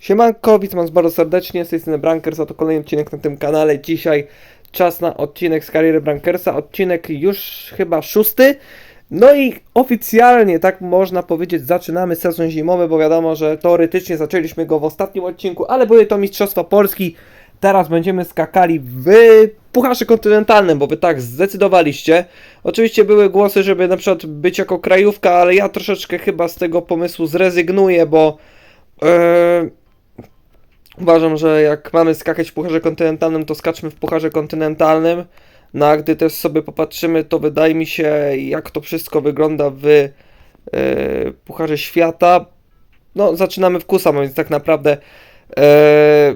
Siemanko, witam was bardzo serdecznie, z tej strony Brankers, a to kolejny odcinek na tym kanale. Dzisiaj czas na odcinek z kariery Brankersa, odcinek już chyba szósty. No i oficjalnie, tak można powiedzieć, zaczynamy sezon zimowy, bo wiadomo, że teoretycznie zaczęliśmy go w ostatnim odcinku, ale były to Mistrzostwa Polski. Teraz będziemy skakali w Pucharze Kontynentalnym, bo wy tak zdecydowaliście. Oczywiście były głosy, żeby na przykład być jako krajówka, ale ja troszeczkę chyba z tego pomysłu zrezygnuję, bo... Yy, Uważam, że jak mamy skakać w Pucharze Kontynentalnym, to skaczmy w Pucharze Kontynentalnym. No a gdy też sobie popatrzymy, to wydaje mi się, jak to wszystko wygląda w e, Pucharze Świata. No, zaczynamy w Kusam, więc tak naprawdę e,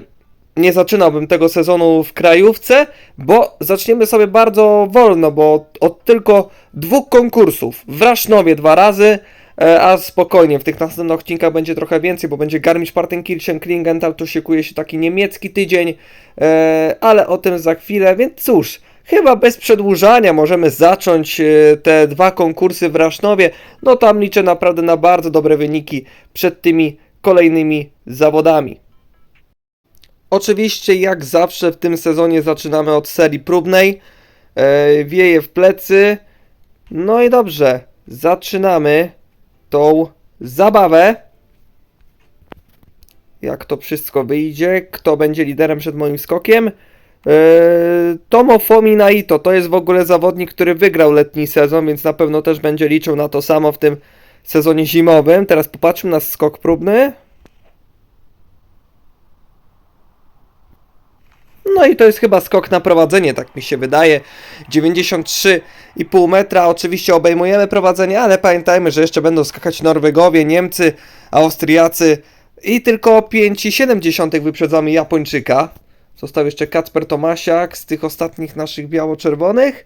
nie zaczynałbym tego sezonu w krajówce, bo zaczniemy sobie bardzo wolno, bo od tylko dwóch konkursów. W Rasznowie dwa razy, A spokojnie, w tych następnych odcinkach będzie trochę więcej, bo będzie Garmisch-Partenkirchen, Klingenthal, tu szykuje się taki niemiecki tydzień, e, ale o tym za chwilę, więc cóż, chyba bez przedłużania możemy zacząć e, te dwa konkursy w Rasznowie, no tam liczę naprawdę na bardzo dobre wyniki przed tymi kolejnymi zawodami. Oczywiście, jak zawsze w tym sezonie zaczynamy od serii próbnej, e, wieje w plecy, no i dobrze, zaczynamy tą zabawę. Jak to wszystko wyjdzie, kto będzie liderem przed moim skokiem? Eee, Tomo Fomi Naito to jest w ogóle zawodnik, który wygrał letni sezon, więc na pewno też będzie liczył na to samo w tym sezonie zimowym. Teraz popatrzmy na skok próbny. No i to jest chyba skok na prowadzenie, tak mi się wydaje. 93,5 metra. Oczywiście obejmujemy prowadzenie, ale pamiętajmy, że jeszcze będą skakać Norwegowie, Niemcy, Austriacy i tylko 5,7 wyprzedzamy Japończyka. Został jeszcze Kacper Tomasiak z tych ostatnich naszych biało-czerwonych.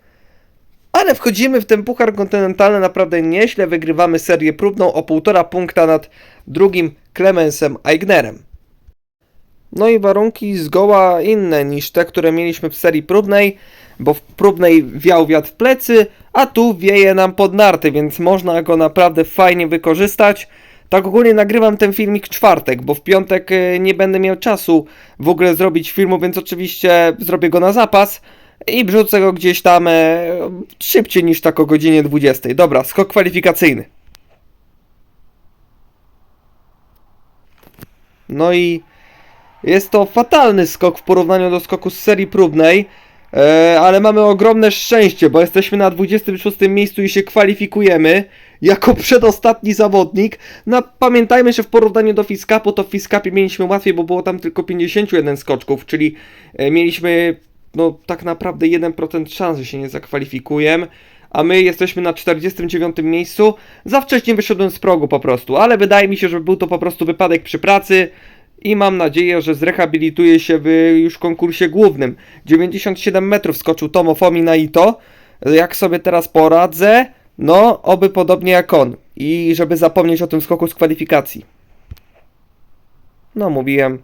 Ale wchodzimy w ten puchar kontynentalny naprawdę nieźle. Wygrywamy serię próbną o 1,5 punkta nad drugim Clemensem Aignerem. No i warunki zgoła inne niż te, które mieliśmy w serii próbnej, bo w próbnej wiał wiatr w plecy, a tu wieje nam pod narty, więc można go naprawdę fajnie wykorzystać. Tak ogólnie nagrywam ten filmik w czwartek, bo w piątek e, nie będę miał czasu w ogóle zrobić filmu, więc oczywiście zrobię go na zapas i wrzucę go gdzieś tam e, szybciej niż tak o godzinie 20. Dobra, skok kwalifikacyjny. No i jest to fatalny skok w porównaniu do skoku z serii próbnej, e, ale mamy ogromne szczęście, bo jesteśmy na 26 miejscu i się kwalifikujemy jako przedostatni zawodnik. No, pamiętajmy, że w porównaniu do Fiskapu, to w Fiskapie mieliśmy łatwiej, bo było tam tylko 51 skoczków, czyli e, mieliśmy no tak naprawdę 1% szans, że się nie zakwalifikujemy. A my jesteśmy na 49 miejscu. Za wcześnie wyszedłem z progu po prostu, ale wydaje mi się, że był to po prostu wypadek przy pracy i mam nadzieję, że zrehabilituje się w już konkursie głównym. 97 metrów skoczył Tomo Fomi Naito. Jak sobie teraz poradzę? No, oby podobnie jak on. I żeby zapomnieć o tym skoku z kwalifikacji. No, mówiłem.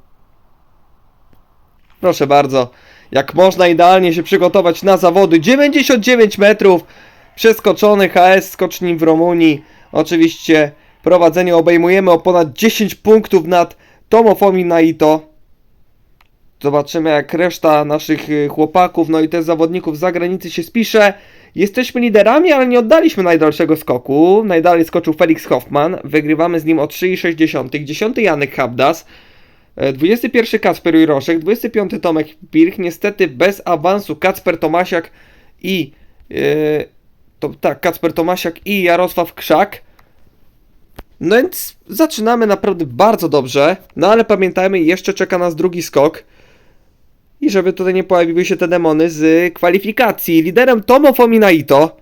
Proszę bardzo. Jak można idealnie się przygotować na zawody. 99 metrów. Przeskoczony HS skoczni w Rumunii. Oczywiście prowadzenie obejmujemy o ponad 10 punktów nad Tomofomi Naito. Zobaczymy jak reszta naszych y, chłopaków, no i też zawodników z zagranicy się spisze. Jesteśmy liderami, ale nie oddaliśmy najdalszego skoku. Najdalej skoczył Felix Hoffman. Wygrywamy z nim o 3,6. 10 Janek Habdas. e, 21 Kasper Juroszek. 25 Tomek Pirch. Niestety bez awansu Kacper Tomasiak i... Yy, to, tak, Kacper Tomasiak i Jarosław Krzak. No więc zaczynamy naprawdę bardzo dobrze, no ale pamiętajmy, jeszcze czeka nas drugi skok. I żeby tutaj nie pojawiły się te demony z kwalifikacji. Liderem Tomo Fominaito.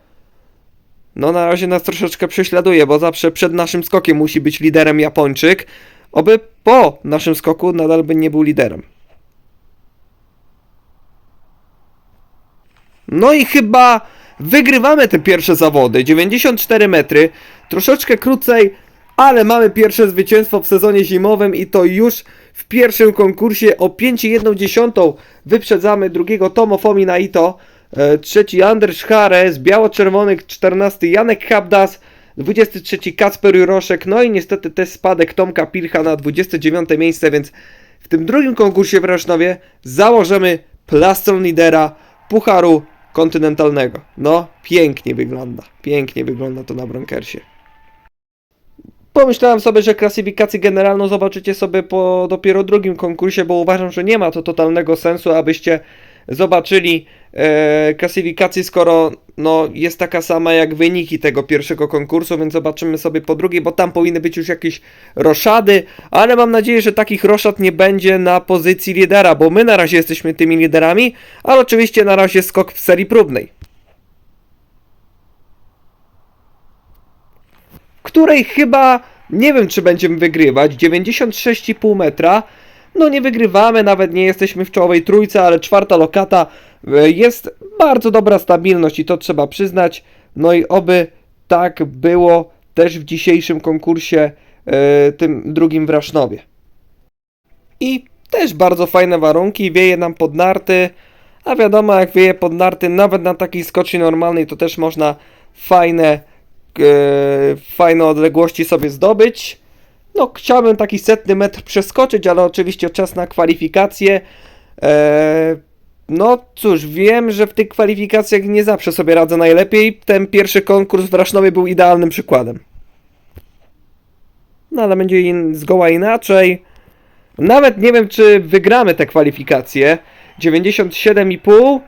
No na razie nas troszeczkę prześladuje, bo zawsze przed naszym skokiem musi być liderem Japończyk. Oby po naszym skoku nadal by nie był liderem. No i chyba wygrywamy te pierwsze zawody. 94 metry, troszeczkę krócej, ale mamy pierwsze zwycięstwo w sezonie zimowym i to już w pierwszym konkursie o 5,1 wyprzedzamy drugiego Tomo Fomi Naito, e, trzeci Anders Hare z biało-czerwonych, 14 Janek Habdas, 23 Kacper Juroszek, no i niestety też spadek Tomka Pilcha na 29 miejsce, więc w tym drugim konkursie w Rasznowie założymy plastron lidera Pucharu Kontynentalnego. No, pięknie wygląda, pięknie wygląda to na Bronkersie. Pomyślałem sobie, że klasyfikację generalną zobaczycie sobie po dopiero drugim konkursie, bo uważam, że nie ma to totalnego sensu, abyście zobaczyli e, klasyfikację, skoro no, jest taka sama jak wyniki tego pierwszego konkursu, więc zobaczymy sobie po drugiej, bo tam powinny być już jakieś roszady, ale mam nadzieję, że takich roszad nie będzie na pozycji lidera, bo my na razie jesteśmy tymi liderami, ale oczywiście na razie skok w serii próbnej. Której chyba nie wiem, czy będziemy wygrywać. 96,5 metra. No nie wygrywamy, nawet nie jesteśmy w czołowej trójce, ale czwarta lokata e, jest bardzo dobra stabilność i to trzeba przyznać. No i oby tak było też w dzisiejszym konkursie, e, tym drugim w Rasznowie. I też bardzo fajne warunki, wieje nam pod narty, a wiadomo jak wieje pod narty, nawet na takiej skoczni normalnej to też można fajne fajne odległości sobie zdobyć. No, chciałbym taki setny metr przeskoczyć, ale oczywiście czas na kwalifikacje. E, no cóż, wiem, że w tych kwalifikacjach nie zawsze sobie radzę najlepiej. Ten pierwszy konkurs w Rasznowie był idealnym przykładem. No ale będzie in, zgoła inaczej. Nawet nie wiem, czy wygramy te kwalifikacje. 97,5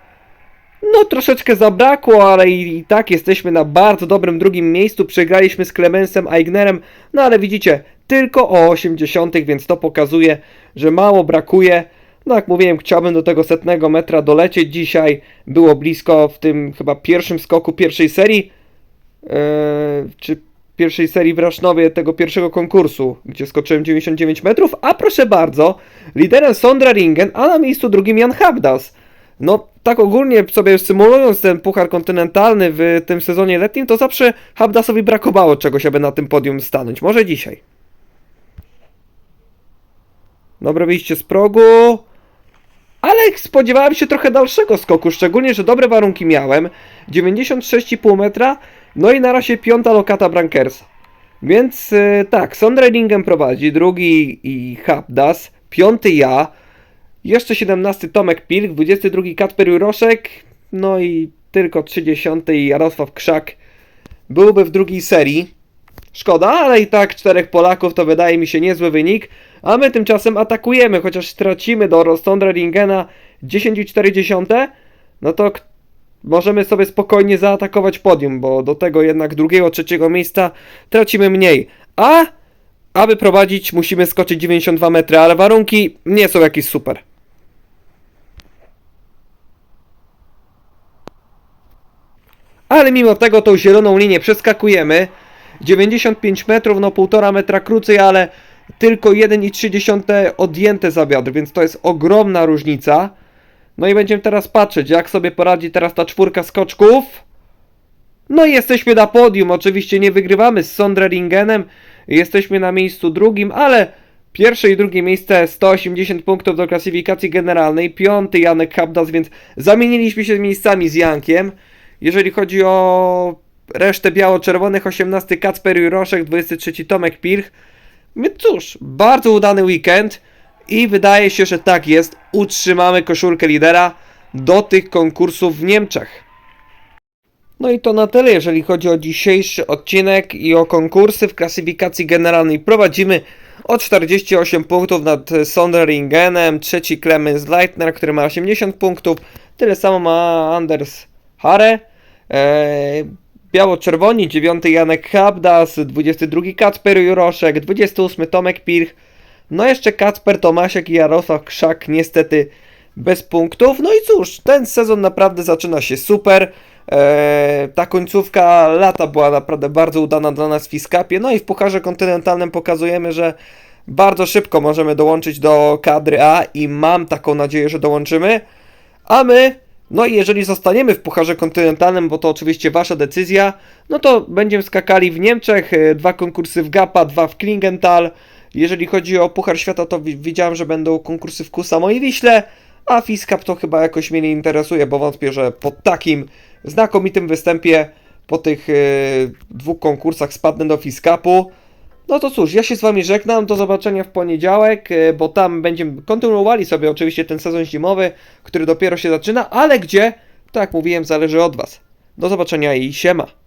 no troszeczkę zabrakło, ale i, i tak jesteśmy na bardzo dobrym drugim miejscu. Przegraliśmy z Clemensem Aignerem, no ale widzicie, tylko o 80, więc to pokazuje, że mało brakuje. No jak mówiłem, chciałbym do tego setnego metra dolecieć dzisiaj. Było blisko w tym chyba pierwszym skoku pierwszej serii, eee, czy pierwszej serii w Rasznowie tego pierwszego konkursu, gdzie skoczyłem 99 metrów, a proszę bardzo, liderem Sondra Ringen, a na miejscu drugim Jan Habdas. No, tak ogólnie sobie symulując ten puchar kontynentalny w tym sezonie letnim, to zawsze Habdasowi brakowało czegoś, aby na tym podium stanąć. Może dzisiaj. Dobre wyjście z progu. Ale spodziewałem się trochę dalszego skoku, szczególnie, że dobre warunki miałem. 96,5 metra, no i na razie piąta lokata Brankersa. Więc yy, tak, Sondrelingen prowadzi, drugi i Habdas, piąty ja, jeszcze 17 Tomek Pilk, 22 Kacper Juroszek, no i tylko 30 Jarosław Krzak byłby w drugiej serii. Szkoda, ale i tak czterech Polaków to wydaje mi się niezły wynik, a my tymczasem atakujemy, chociaż stracimy do Rostondra Ringena 10,4, no to możemy sobie spokojnie zaatakować podium, bo do tego jednak drugiego, trzeciego miejsca tracimy mniej. A aby prowadzić musimy skoczyć 92 metry, ale warunki nie są jakieś super. Ale mimo tego tą zieloną linię przeskakujemy. 95 metrów, no 1,5 metra krócej, ale tylko 1,3 odjęte za więc to jest ogromna różnica. No i będziemy teraz patrzeć, jak sobie poradzi teraz ta czwórka skoczków. No i jesteśmy na podium, oczywiście nie wygrywamy z Sondreringenem, jesteśmy na miejscu drugim, ale pierwsze i drugie miejsce 180 punktów do klasyfikacji generalnej, piąty Janek Habdas, więc zamieniliśmy się miejscami z Jankiem. Jeżeli chodzi o resztę biało-czerwonych, 18 Kacper Juroszek, 23 Tomek Pirch. My cóż, bardzo udany weekend i wydaje się, że tak jest, utrzymamy koszulkę lidera do tych konkursów w Niemczech. No i to na tyle, jeżeli chodzi o dzisiejszy odcinek i o konkursy w klasyfikacji generalnej. Prowadzimy o 48 punktów nad Sonderingenem, trzeci Clemens Leitner, który ma 80 punktów, tyle samo ma Anders Hare. Biało-czerwoni, 9 Janek Habdas, 22 Kacper Juroszek, 28 Tomek Pirch, no jeszcze Kacper Tomasiak i Jarosław Krzak niestety bez punktów. No i cóż, ten sezon naprawdę zaczyna się super. Eee, ta końcówka lata była naprawdę bardzo udana dla nas w Fiskapie. No i w Pucharze Kontynentalnym pokazujemy, że bardzo szybko możemy dołączyć do kadry A i mam taką nadzieję, że dołączymy. A my, no i jeżeli zostaniemy w Pucharze Kontynentalnym, bo to oczywiście wasza decyzja, no to będziemy skakali w Niemczech, e, dwa konkursy w Gapa, dwa w Klingenthal. Jeżeli chodzi o Puchar Świata, to wi- widziałem, że będą konkursy w Kusamo i Wiśle, a Fiskap to chyba jakoś mnie nie interesuje, bo wątpię, że po takim znakomitym występie po tych e, dwóch konkursach spadnę do Fiskapu. No to cóż, ja się z wami żegnam, do zobaczenia w poniedziałek, e, bo tam będziemy kontynuowali sobie oczywiście ten sezon zimowy, który dopiero się zaczyna, ale gdzie, tak jak mówiłem, zależy od was. Do zobaczenia i siema.